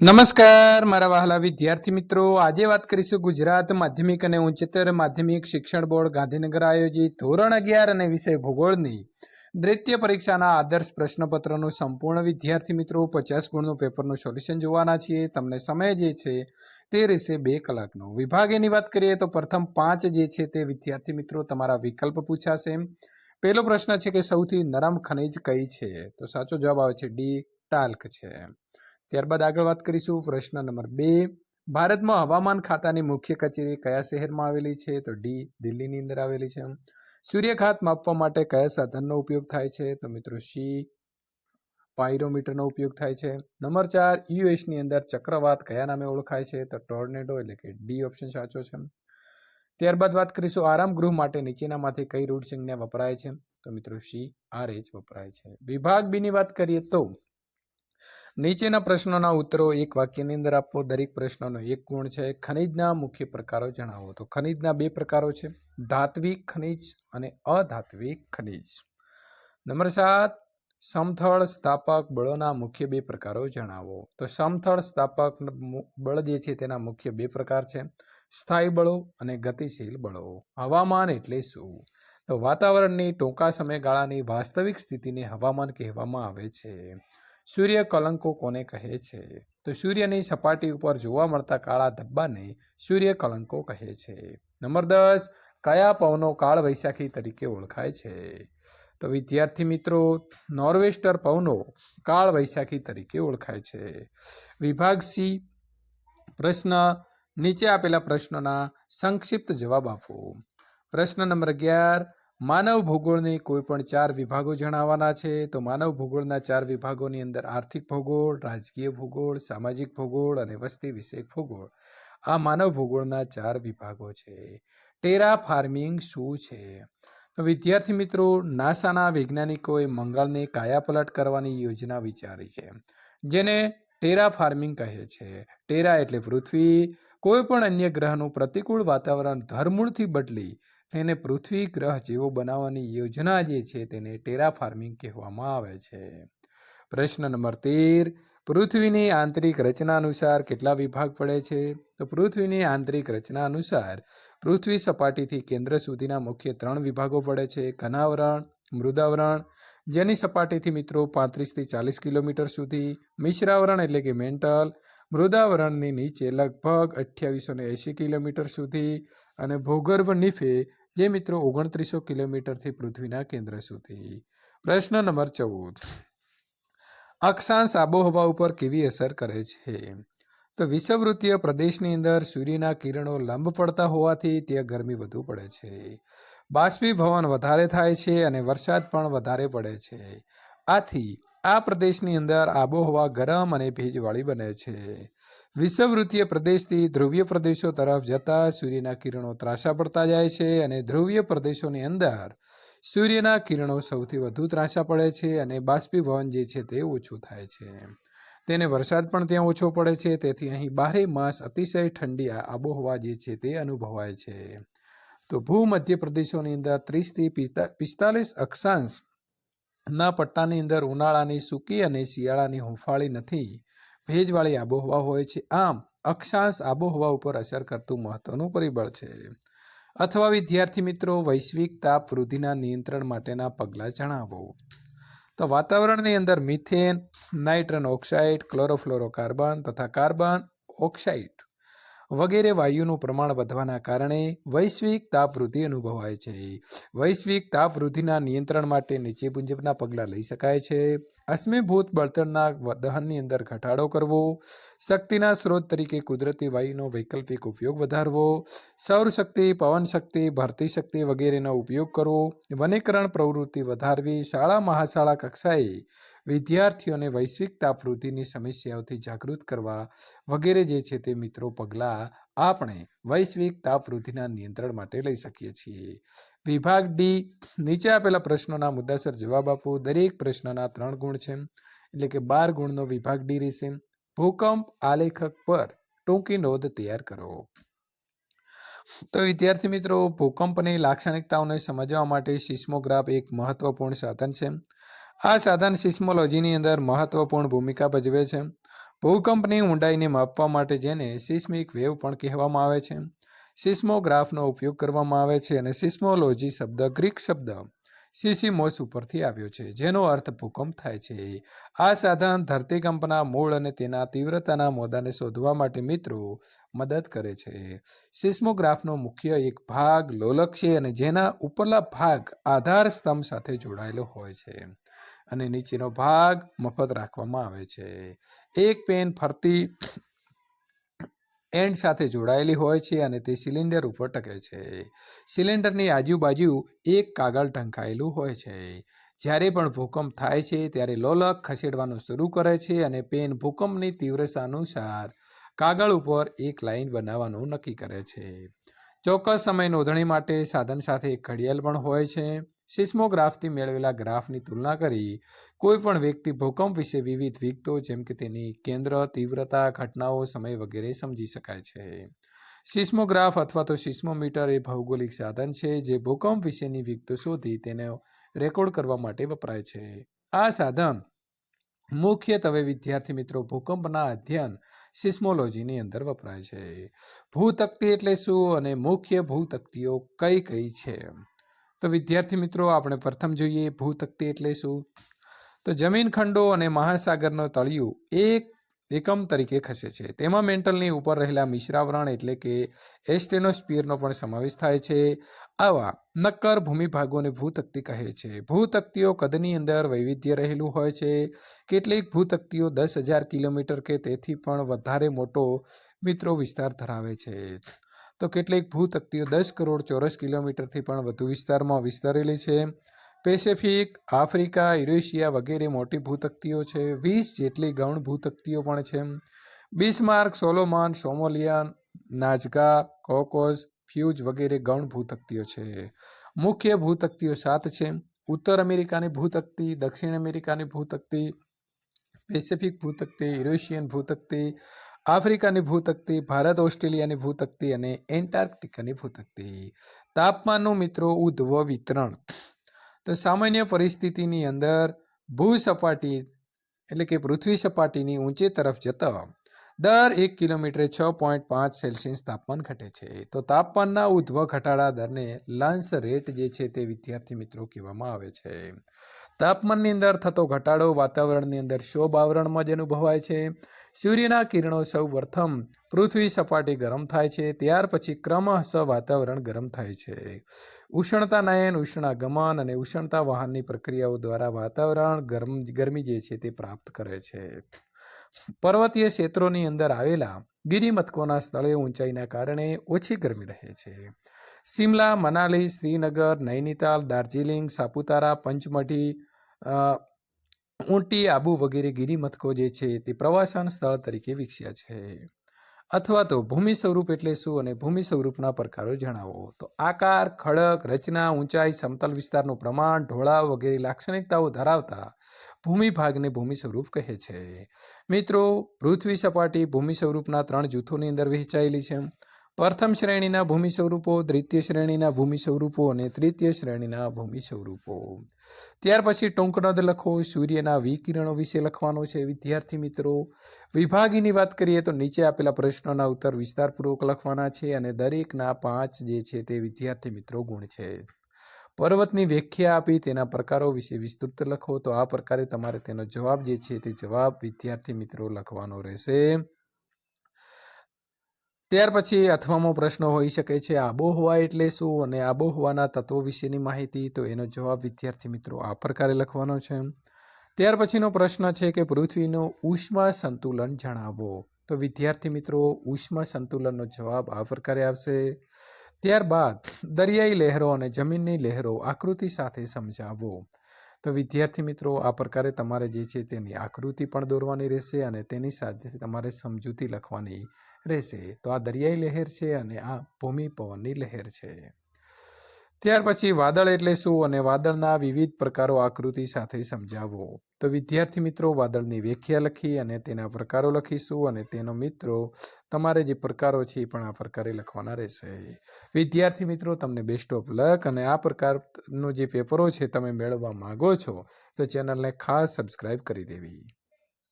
નમસ્કાર, મારા વહાલા વિદ્યાર્થી મિત્રો. આજે વાત કરીશું ગુજરાત માધ્યમિક અને ઉચ્ચતર માધ્યમિક શિક્ષણ બોર્ડ ગાંધીનગર આયોજિત ધોરણ અગિયાર અને વિષય ભૂગોળની દ્વિતીય પરીક્ષાના આદર્શ પ્રશ્નપત્રનું સંપૂર્ણ વિદ્યાર્થી મિત્રો પચાસ ગુણનું પેપરનું સોલ્યુશન જોવાના છીએ. તમને સમય જે છે તે રહેશે બે કલાકનો. વિભાગ એની વાત કરીએ તો પ્રથમ પાંચ જે છે તે વિદ્યાર્થી મિત્રો તમારા વિકલ્પ પૂછાશે. પહેલો પ્રશ્ન છે કે સૌથી નરમ ખનિજ કઈ છે? તો સાચો જવાબ આવે છે ડી, ટાલ્ક છે. ત્યારબાદ આગળ વાત કરીશું પ્રશ્ન નંબર બે. ભારતમાં હવામાન ખાતાની મુખ્ય કચેરી કયા શહેરમાં આવેલી છે? તો ડી, દિલ્હીની અંદર આવેલી છે. સૂર્યખાત માપવા માટે કયા સાધનનો ઉપયોગ થાય છે? તો મિત્રો સી, પાયરોમીટરનો ઉપયોગ થાય છે. નંબર ચાર, યુએસની અંદર ચક્રવાત કયા નામે ઓળખાય છે? તો ટોર્નેડો એટલે કે ડી ઓપ્શન સાચો છે. ત્યારબાદ વાત કરીશું આરામ ગૃહ માટે નીચેનામાંથી કઈ રૂટ સંજ્ઞા વપરાય છે? તો મિત્રો સી, આર, એચ વપરાય છે. વિભાગ બીની વાત કરીએ તો નીચેના પ્રશ્નોના ઉત્તરો એક વાક્યની અંદર આપો. દરેક પ્રશ્નનો એક ગુણ છે. ખનિજના મુખ્ય પ્રકારો જણાવો. તો ખનિજના બે પ્રકારો છે. ધાત્વિક ખનિજ અને અધાત્વિક ખનિજ. નંબર સાત, સમથળ સ્થાપક બળોના મુખ્ય બે પ્રકારો જણાવો. તો સમથળ સ્થાપક બળ જે છે તેના મુખ્ય બે પ્રકાર છે. સ્થાયી બળો અને ગતિશીલ બળો. હવામાન એટલે શું? તો વાતાવરણની ટૂંકા સમયગાળાની વાસ્તવિક સ્થિતિને હવામાન કહેવામાં આવે છે. સૂર્ય કલંકો કોને કહે છે? તો સૂર્યની સપાટી ઉપર જોવા મળતા કાળા ધબ્બાને સૂર્ય કલંકો કહે છે. નંબર દસ, કયા પવનો કાળ વૈશાખી તરીકે ઓળખાય છે? તો વિદ્યાર્થી મિત્રો, નોર્વેસ્ટર પવનો કાળ વૈશાખી તરીકે ઓળખાય છે. વિભાગ સી, પ્રશ્ન, નીચે આપેલા પ્રશ્નોના સંક્ષિપ્ત જવાબ આપો. પ્રશ્ન નંબર અગિયાર માનવ ભૂગોળની કોઈ પણ ચાર વિભાગો જણાવવાના છે. તો માનવ ભૂગોળના ચાર વિભાગોની અંદર આર્થિક ભૂગોળ, રાજકીય ભૂગોળ, સામાજિક ભૂગોળ અને વસ્તી વિષયક ભૂગોળ. આ માનવ ભૂગોળના ચાર વિભાગો છે. ટેરા ફાર્મિંગ શું છે? તો વિદ્યાર્થી મિત્રો, નાસાના વૈજ્ઞાનિકોએ મંગળને કાયાપલટ કરવાની યોજના વિચારી છે, જેને ટેરા ફાર્મિંગ કહે છે. ટેરા એટલે પૃથ્વી. કોઈ પણ અન્ય ગ્રહનું પ્રતિકૂળ વાતાવરણ ધરમૂળથી બદલી તેને પૃથ્વી ગ્રહ જેવો બનાવવાની યોજના જે છે તેને ટેરા ફાર્મિંગ કહેવામાં આવે છે. પ્રશ્ન નંબર તેર, પૃથ્વીની આંતરિક રચના અનુસાર કેટલા વિભાગ પડે છે? તો પૃથ્વીની આંતરિક રચના અનુસાર પૃથ્વી સપાટીથી કેન્દ્ર સુધીના મુખ્ય ત્રણ વિભાગો પડે છે. ઘનાવરણ, મૃદાવરણ, જેની સપાટીથી મિત્રો પાંત્રીસથી ચાલીસ કિલોમીટર સુધી, મિશ્રાવરણ એટલે કે મેન્ટલ, મૃદાવરણની નીચે લગભગ અઠ્યાવીસો ને એંશી કિલોમીટર સુધી અને ભૂગર્ભ નીફે જે મિત્રો ઓગણત્રીસો કિલોમીટરથી પૃથ્વીના કેન્દ્ર સુધી? પ્રશ્ન નંબર ચૌદ. અક્ષાંશ આબોહવા ઉપર કેવી અસર કરે છે? તો વિષવવૃત્તીય પ્રદેશની અંદર સૂર્યના કિરણો લંબ પડતા હોવાથી ત્યાં ગરમી વધુ પડે છે. બાષ્પીભવન વધારે થાય છે અને વરસાદ પણ વધારે પડે છે. આથી આ પ્રદેશની અંદર આબોહવા ગરમ અને ભેજવાળી બને છે. વિષવવૃત્તીય પ્રદેશથી ધ્રુવીય પ્રદેશો તરફ જતા સૂર્યના કિરણો ત્રાસા પડતા જાય છે અને ધ્રુવીય પ્રદેશોની અંદર સૂર્યના કિરણો સૌથી વધુ ત્રાસા પડે છે અને બાષ્પીભવન જે છે તે ઓછું થાય છે. તેને વરસાદ પણ ત્યાં ઓછો પડે છે, તેથી અહીં બારે માસ અતિશય ઠંડી આબોહવા જે છે તે અનુભવાય છે. તો ભૂમધ્ય પ્રદેશોની અંદર ત્રીસથી પિસ્તાલીસ અક્ષાંશ ના પટ્ટાની અંદર ઉનાળાની સૂકી અને શિયાળાની હુંફાળી નથી. ભેજવાળી આબોહવા હોય છે. આમ, અક્ષાંશ આબોહવા ઉપર અસર કરતું મહત્વનું પરિબળ છે. અથવા વિદ્યાર્થી મિત્રો, વૈશ્વિક તાપ વૃદ્ધિના નિયંત્રણ માટેના પગલાં જણાવો. તો વાતાવરણની અંદર મિથેન, નાઇટ્રન ઓક્સાઇડ, ક્લોરોફ્લોરોકાર્બન તથા કાર્બન ઓક્સાઇડ વગેરે વાયુનું પ્રમાણ વધવાના કારણે વૈશ્વિક તાપ વૃદ્ધિ અનુભવાય છે. વૈશ્વિક તાપ વૃદ્ધિના નિયંત્રણ માટે નીચે મુજબના પગલાં લઈ શકાય છે. અશ્મિભૂત બળતણના દહનની અંદર ઘટાડો કરવો, શક્તિના સ્ત્રોત તરીકે કુદરતી વાયુનો વૈકલ્પિક ઉપયોગ વધારવો સૌરશક્તિ પવન શક્તિ, ભરતી શક્તિ વગેરેનો ઉપયોગ કરવો, વનીકરણ પ્રવૃત્તિ વધારવી, શાળા, મહાશાળા કક્ષાએ વિદ્યાર્થીઓને વૈશ્વિક તાપવૃદ્ધિની સમસ્યાઓથી જાગૃત કરવા વગેરે જે છે તે મિત્રો પગલાં આપણે વૈશ્વિક તાપવૃદ્ધિના નિયંત્રણ માટે લઈ શકીએ છીએ. વિભાગ ડી, નીચે આપેલા પ્રશ્નોના મુદ્દાસર જવાબ આપો. દરેક પ્રશ્નના ત્રણ ગુણ છે એટલે કે બાર ગુણનો વિભાગ ડી રહેશે ભૂકંપ આલેખક પર ટૂંકી નોંધ તૈયાર કરો. તો વિદ્યાર્થી મિત્રો, ભૂકંપની લાક્ષણિકતાઓને સમજવા માટે સિસ્મોગ્રાફ એક મહત્વપૂર્ણ સાધન છે આ સાધન સિસ્મોલોજીની અંદર મહત્વપૂર્ણ ભૂમિકા ભજવે છે ભૂકંપની ઊંડાઈને માપવા માટે જેને સિસ્મિક વેવ પણ કહેવામાં આવે છે સિસ્મોગ્રાફનો ઉપયોગ કરવામાં આવે છે અને સિસ્મોલોજી શબ્દ, ગ્રીક શબ્દ, સિસિમોસ ઉપરથી આવ્યો છે, જેનો અર્થ ભૂકંપ થાય છે. આ સાધન ધરતીકંપના મૂળ અને તેના તીવ્રતાના મોદાને શોધવા માટે મિત્રો મદદ કરે છે. સિસ્મોગ્રાફનો મુખ્ય એક ભાગ લોલક છે અને જેના ઉપરલા ભાગ આધાર સ્તંભ સાથે જોડાયેલો હોય છે અને નીચેનો ભાગ મફત રાખવામાં આવે છે. એક પેન ફરતી એન્ડ સાથે જોડાયેલી હોય છે અને તે સિલિન્ડર ઉપર ટકે છે. સિલિન્ડરની આજુબાજુ એક કાગળ ઢંકાયેલું હોય છે. જ્યારે પણ ભૂકંપ થાય છે, ત્યારે લોલક ખસેડવાનું શરૂ કરે છે અને પેન ભૂકંપની તીવ્રતા અનુસાર કાગળ ઉપર એક લાઈન બનાવવાનું નક્કી કરે છે. ચોક્કસ સમય નોંધણી માટે સાધન સાથે એક ઘડિયાળ પણ હોય છે. સિસ્મોગ્રાફથી મેળવેલા ગ્રાફની તુલના કરી કોઈપણ વ્યક્તિ ભૂકંપ વિશે વિવિધ વિગતો, જેમ કે તેની કેન્દ્ર, તીવ્રતા, ઘટનાઓ, સમય વગેરે સમજી શકાય છે. સિસ્મોગ્રાફ અથવા તો સિસ્મોમીટર એ ભૌગોલિક સાધન છે જે ભૂકંપ વિશેની વિગતો શોધી તેને રેકોર્ડ કરવા માટે વપરાય છે. આ સાધન મુખ્યત્વે વિદ્યાર્થી મિત્રો ભૂકંપના અધ્યયન સિસ્મોલોજીની અંદર વપરાય છે. ભૂતકતી એટલે શું અને મુખ્ય ભૂતકતીઓ કઈ કઈ છે? તો વિદ્યાર્થી મિત્રો, આપણે પ્રથમ જોઈએ ભૂતકતી એટલે શું? તો જમીન ખંડો અને મહાસાગરનો તળિયું એક એકમ તરીકે ખસે છે. તેમાં મેન્ટલની ઉપર રહેલા મિશ્રાવરણ એટલે કે એસ્ટેનોસ્પિયરનો પણ સમાવેશ થાય છે. આવા નક્કર ભૂમિભાગોને ભૂતકતી કહે છે. ભૂતકતીઓ કદની અંદર વૈવિધ્ય રહેલું હોય છે. કેટલીક ભૂતકતીઓ દસ હજાર કિલોમીટર કે તેથી પણ વધારે મોટો મિત્રો વિસ્તાર ધરાવે છે. તો કેટલીક ભૂતકતીઓ દસ કરોડ ચોરસ કિલોમીટરથી પણ વધુ વિસ્તારમાં વિસ્તરેલી છે. પેસેફિક, આફ્રિકા, યુરેશિયા વગેરે મોટી ભૂતકતીઓ છે. વીસ જેટલી ગૌણ ભૂતકતીઓ પણ છે. બિસ્માર્ક, સોલોમન, સોમોલિયાન નાજગા કોકોઝ, ફ્યુજ વગેરે ગૌણ ભૂતકતીઓ છે. મુખ્ય ભૂતકતીઓ સાત છે. ઉત્તર અમેરિકાની ભૂતકતી, દક્ષિણ અમેરિકાની ભૂતકતી, પેસેફિક ભૂતકતી, યુરેશિયન ભૂતકતી આફ્રિકાની ભૂતકતી ભારત, ઓસ્ટ્રેલિયાની ભૂતકતી અને એન્ટાર્કટિકાની ભૂતકતી તાપમાનનું મિત્રો ઉદ્ધવ વિતરણ. તો સામાન્ય પરિસ્થિતિની અંદર ભૂ સપાટી એટલે કે પૃથ્વી સપાટીની ઊંચે તરફ જતા દર એક કિલોમીટરે છ પોઈન્ટ પાંચ સેલ્સિયસ તાપમાન ઘટે છે. તો તાપમાનના ઉદ્ધવ ઘટાડા દરને લંસ રેટ જે છે તે વિદ્યાર્થી મિત્રો કહેવામાં આવે છે. તાપમાનની અંદર થતો ઘટાડો, વાતાવરણની અંદર શોભ આવરણમાં જ અનુભવાય છે. સૂર્યના કિરણો સૌ પ્રથમ પૃથ્વી સપાટી ગરમ થાય છે. ત્યાર પછી ક્રમશઃ વાતાવરણ ગરમ થાય છે. ઉષ્ણતા નયન, ઉષ્ણાગમન અને ઉષ્ણતા વાહનની પ્રક્રિયાઓ દ્વારા વાતાવરણ ગરમ, ગરમી જે છે તે પ્રાપ્ત કરે છે. પર્વતીય ક્ષેત્રોની અંદર આવેલા ગિરિમથકોના સ્થળે ઊંચાઈના કારણે ઓછી ગરમી રહે છે. શિમલા, મનાલી, શ્રીનગર, નૈનીતાલ, દાર્જિલિંગ, સાપુતારા, પંચમઢી ઊંટી, આબુ વગેરે ગિરિમથકો જે છે તે પ્રવાસન સ્થળ તરીકે વિકસ્યા છે. અથવા તો ભૂમિ સ્વરૂપ એટલે શું અને ભૂમિ સ્વરૂપના પ્રકારો જણાવો. તો આકાર, ખડક, રચના, ઊંચાઈ, સમતલ વિસ્તારનું પ્રમાણ, ઢોળાવ વગેરે લાક્ષણિકતાઓ ધરાવતા ભૂમિ ભાગને ભૂમિ સ્વરૂપ કહે છે. મિત્રો, પૃથ્વી સપાટી ભૂમિ સ્વરૂપના ત્રણ જૂથોની અંદર વહેંચાયેલી છે. પ્રથમ શ્રેણીના ભૂમિ સ્વરૂપો દ્વિતીય શ્રેણીના ભૂમિ સ્વરૂપો અને તૃતીય શ્રેણીના ભૂમિ સ્વરૂપો ત્યાર પછી ટૂંકનોંધ લખો, સૂર્યના વિકિરણો વિશે લખવાનો છે. વિદ્યાર્થી મિત્રો, વિભાગીની વાત કરીએ તો નીચે આપેલા પ્રશ્નોના ઉત્તર વિસ્તારપૂર્વક લખવાના છે અને દરેકના પાંચ જે છે તે વિદ્યાર્થી મિત્રો ગુણ છે. પર્વતની વ્યાખ્યા આપી, તેના પ્રકારો વિશે વિસ્તૃત લખો. તો આ પ્રકારે તમારે તેનો જવાબ જે છે તે જવાબ વિદ્યાર્થી મિત્રો લખવાનો રહેશે. ત્યાર પછી અથવામાં પ્રશ્ન હોઈ શકે છે, આબોહવા એટલે શું? અને આબોહવાના તત્વો વિશેની માહિતી, તો એનો જવાબ, વિદ્યાર્થી મિત્રો, આ પ્રકારે લખવાનો છે. ત્યાર પછીનો પ્રશ્ન છે કે, પૃથ્વીનું ઉષ્મા સંતુલન જણાવો. તો વિદ્યાર્થી મિત્રો, ઉષ્મા સંતુલનનો જવાબ આ પ્રકારે આવશે. ત્યારબાદ, દરિયાઈ લહેરો અને જમીનની લહેરો આકૃતિ સાથે સમજાવો. તો વિદ્યાર્થી મિત્રો, આ પ્રકારે તમારે જે છે તેની આકૃતિ પણ દોરવાની રહેશે અને તેની સાથે તમારે સમજૂતી લખવાની રહેશે, તો આ દરિયાઈ લહેર છે અને આ ભૂમિ પવનની લહેર છે. ત્યાર પછી વાદળ એટલે શું? અને વાદળના વિવિધ પ્રકારો આકૃતિ સાથે સમજાવો. તો વિદ્યાર્થી મિત્રો, વાદળની વ્યાખ્યા લખી અને તેના પ્રકારો લખીશું અને તેનો મિત્રો, તમારે જે પ્રકારો છે એ પણ આ પ્રકારે લખવાના રહેશે. વિદ્યાર્થી મિત્રો, તમને બેસ્ટ ઓફ લક અને આ પ્રકારનું જે પેપરો છે, તમે મેળવવા માગો છો, તો ચેનલને ખાસ સબસ્ક્રાઈબ કરી દેવી.